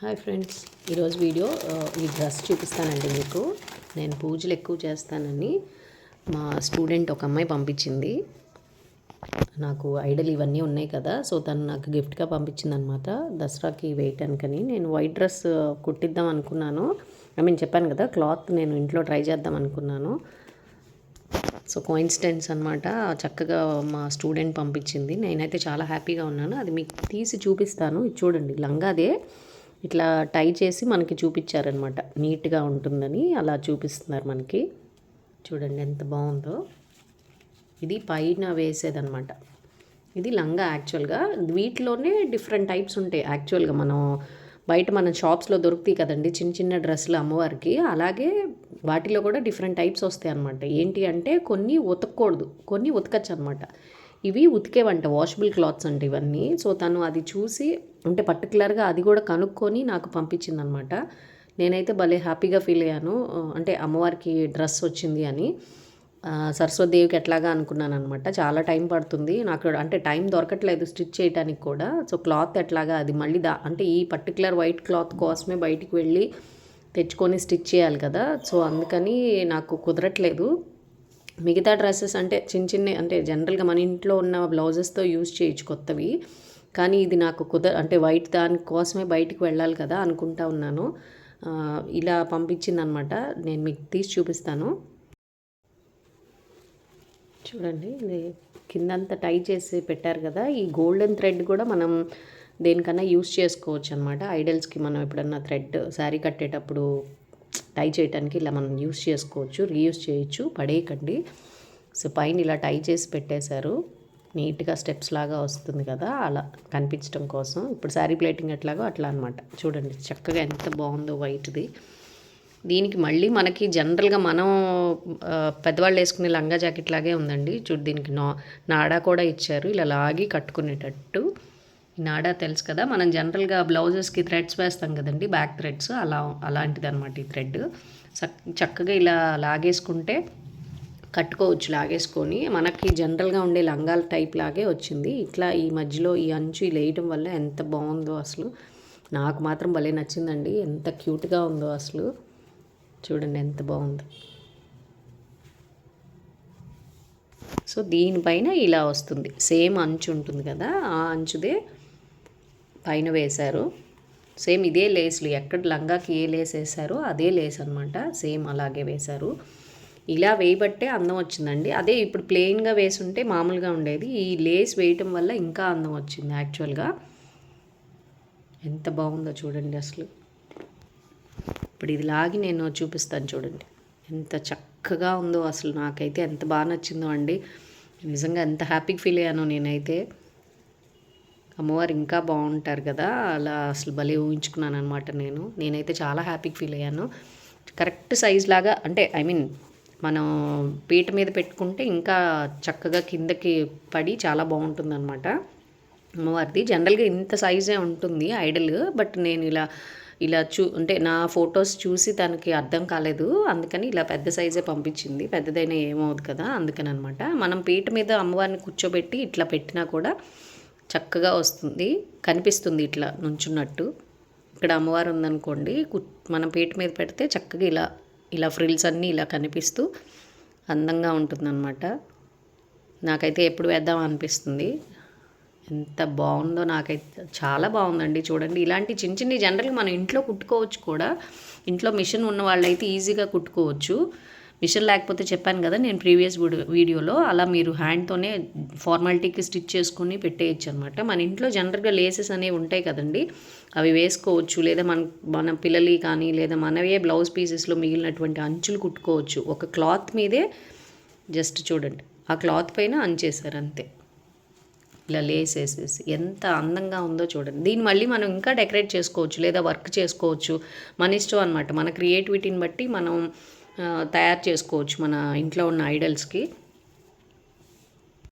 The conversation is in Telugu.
Hi friends. ఈరోజు వీడియో ఈ డ్రెస్ చూపిస్తానండి మీకు. నేను పూజలు ఎక్కువ చేస్తానని మా స్టూడెంట్ ఒక అమ్మాయి పంపించింది. నాకు ఐడల్ ఇవన్నీ ఉన్నాయి కదా సో తను నాకు గిఫ్ట్గా పంపించింది అనమాట దసరాకి వేయటానికని నేను వైట్ డ్రెస్ కుట్టిద్దాం అనుకున్నాను. ఐ మీన్ చెప్పాను కదా క్లాత్ నేను ఇంట్లో ట్రై చేద్దాం అనుకున్నాను. సో కోయిన్సిడెన్స్ అనమాట చక్కగా మా స్టూడెంట్ పంపించింది. నేనైతే చాలా హ్యాపీగా ఉన్నాను. అది మీకు తీసి చూపిస్తాను. ఇది చూడండి లంగాదే. ఇట్లా టై చేసి మనకి చూపించారనమాట నీట్గా ఉంటుందని అలా చూపిస్తున్నారు మనకి. చూడండి ఎంత బాగుందో. ఇది పైన వేసేదనమాట ఇది లంగా యాక్చువల్గా. వీటిలోనే డిఫరెంట్ టైప్స్ ఉంటాయి యాక్చువల్గా. మనం బయట మన షాప్స్లో దొరుకుతాయి కదండి. చిన్న చిన్న డ్రెస్సులు అమ్మవారికి. అలాగే వాటిలో కూడా డిఫరెంట్ టైప్స్ వస్తాయి అనమాట ఏంటి అంటే కొన్ని ఉతకూడదు కొన్ని ఉతకచ్చు అనమాట ఇవి ఉతికేవంట వాషబుల్ క్లాత్స్ అంటే ఇవన్నీ. సో తను అది చూసి అంటే పర్టికులర్గా అది కూడా కనుక్కొని నాకు పంపించింది అనమాట నేనైతే భలే హ్యాపీగా ఫీల్ అయ్యాను. అంటే అమ్మవారికి డ్రెస్ వచ్చింది అని. ఆ, సరస్వతిదేవికి ఎట్లాగా అనుకున్నాను అనమాట చాలా టైం పడుతుంది. నాకు అంటే టైం దొరకట్లేదు స్టిచ్ చేయడానికి కూడా. సో క్లాత్ ఎట్లాగా అది మళ్ళీ దా అంటే ఈ పర్టికులర్ వైట్ క్లాత్ కోసమే బయటికి వెళ్ళి తెచ్చుకొని స్టిచ్ చేయాలి కదా. సో అందుకని నాకు కుదరట్లేదు. మిగతా డ్రెస్సెస్ అంటే చిన్న చిన్న అంటే జనరల్గా మన ఇంట్లో ఉన్న బ్లౌజెస్తో యూజ్ చేయొచ్చు కొత్తవి. కానీ ఇది నాకు కుదర అంటే వైట్ దాని కోసమే బయటికి వెళ్ళాలి కదా అనుకుంటా ఉన్నాను. ఇలా పంపించిందనమాట. నేను మీకు తీసి చూపిస్తాను. చూడండి ఇది కిందంతా టై చేసి పెట్టారు కదా. ఈ గోల్డెన్ థ్రెడ్ కూడా మనం దేనికన్నా యూస్ చేసుకోవచ్చు అనమాట ఐడల్స్కి మనం ఎప్పుడన్నా థ్రెడ్ శారీ కట్టేటప్పుడు టై చేయడానికి ఇలా మనం యూస్ చేసుకోవచ్చు రీయూస్ చేయొచ్చు. పడేయకండి. సో పైన ఇలా టై చేసి పెట్టేశారు. నీట్గా స్టెప్స్ లాగా వస్తుంది కదా అలా కనిపించడం కోసం. ఇప్పుడు శారీ ప్లేటింగ్ ఎట్లాగో అట్లా అనమాట చూడండి చక్కగా ఎంత బాగుందో వైట్ది. దీనికి మళ్ళీ మనకి జనరల్గా మనం పెద్దవాళ్ళు వేసుకునే లంగా జాకెట్ లాగే ఉందండి. చూడు దీనికి నా నాడా కూడా ఇచ్చారు. ఇలా లాగి కట్టుకునేటట్టు. నాడా తెలుసు కదా? మనం జనరల్గా బ్లౌజెస్కి థ్రెడ్స్ వేస్తాం కదండి బ్యాక్ థ్రెడ్స్. అలా అలాంటిది అనమాట ఈ థ్రెడ్. చక్కగా ఇలా లాగేసుకుంటే కట్టుకోవచ్చు లాగేసుకొని. మనకి జనరల్గా ఉండే లంగాల టైప్ లాగే వచ్చింది. ఇట్లా ఈ మధ్యలో ఈ అంచు ఇలా వేయటం వల్ల ఎంత బాగుందో అసలు. నాకు మాత్రం భలే నచ్చిందండి. ఎంత క్యూట్గా ఉందో అసలు. చూడండి ఎంత బాగుందో. సో దీనిపైన ఇలా వస్తుంది. సేమ్ అంచు ఉంటుంది కదా? ఆ అంచుదే పైన వేశారు. సేమ్ ఇదే లేస్లు ఎక్కడ లంగాకి ఏ లేస్ వేసారో అదే లేస్ అనమాట సేమ్ అలాగే వేశారు. ఇలా వేయబట్టే అందం వచ్చిందండి. అదే ఇప్పుడు ప్లెయిన్గా వేసుంటే మామూలుగా ఉండేది. ఈ లేస్ వేయటం వల్ల ఇంకా అందం వచ్చింది యాక్చువల్గా. ఎంత బాగుందో చూడండి అసలు. ఇప్పుడు ఇది లాగి నేను చూపిస్తాను చూడండి. ఎంత చక్కగా ఉందో అసలు నాకైతే ఎంత బాగా నచ్చిందో అండి. నిజంగా ఎంత హ్యాపీగా ఫీల్ అయ్యానో నేనైతే. అమ్మవారు ఇంకా బాగుంటారు కదా అలా అసలు భలే ఊహించుకున్నాను అనమాట నేను. నేనైతే చాలా హ్యాపీగా ఫీల్ అయ్యాను. కరెక్ట్ సైజ్ లాగా అంటే ఐ మీన్ మనం పీట మీద పెట్టుకుంటే ఇంకా చక్కగా కిందకి పడి చాలా బాగుంటుంది అనమాట అమ్మవారిది. జనరల్గా ఇంత సైజే ఉంటుంది ఐడల్ బట్ నేను ఇలా ఇలా చూ అంటే నా ఫొటోస్ చూసి తనకి అర్థం కాలేదు. అందుకని ఇలా పెద్ద సైజే పంపించింది. పెద్దదైనా ఏమవుదు కదా అందుకని అనమాట మనం పీట మీద అమ్మవారిని కూర్చోబెట్టి ఇట్లా పెట్టినా కూడా చక్కగా వస్తుంది కనిపిస్తుంది ఇట్లా నుంచున్నట్టు. ఇక్కడ అమ్మవారు ఉందనుకోండి మనం పీట మీద పెడితే చక్కగా ఇలా ఇలా ఫ్రిల్స్ అన్నీ ఇలా కనిపిస్తూ అందంగా ఉంటుందన్నమాట. నాకైతే ఎప్పుడు వేద్దాం అనిపిస్తుంది. ఎంత బాగుందో నాకైతే చాలా బాగుందండి చూడండి. ఇలాంటి చిన్న చిన్న జనరల్గా మనం ఇంట్లో కుట్టుకోవచ్చు కూడా. ఇంట్లో మిషన్ ఉన్న వాళ్ళైతే ఈజీగా కుట్టుకోవచ్చు. మిషన్ లేకపోతే చెప్పాను కదా నేను ప్రీవియస్ వీడియోలో అలా మీరు హ్యాండ్తోనే ఫార్మాలిటీకి స్టిచ్ చేసుకొని పెట్టేయచ్చు అనమాట మన ఇంట్లో జనరల్గా లేసెస్ అనేవి ఉంటాయి కదండి అవి వేసుకోవచ్చు. లేదా మన మన పిల్లలు కానీ లేదా మనవే బ్లౌజ్ పీసెస్లో మిగిలినటువంటి అంచులు కుట్టుకోవచ్చు. ఒక క్లాత్ మీదే జస్ట్ చూడండి ఆ క్లాత్ పైన అంచేసారు అంతే. ఇలా లేసేసేసి ఎంత అందంగా ఉందో చూడండి. దీన్ని మళ్ళీ మనం ఇంకా డెకరేట్ చేసుకోవచ్చు లేదా వర్క్ చేసుకోవచ్చు. మన ఇష్టం అనమాట మన క్రియేటివిటీని బట్టి మనం తయారు చేసుకోవచ్చు మన ఇంట్లో ఉన్న ఐడల్స్కి.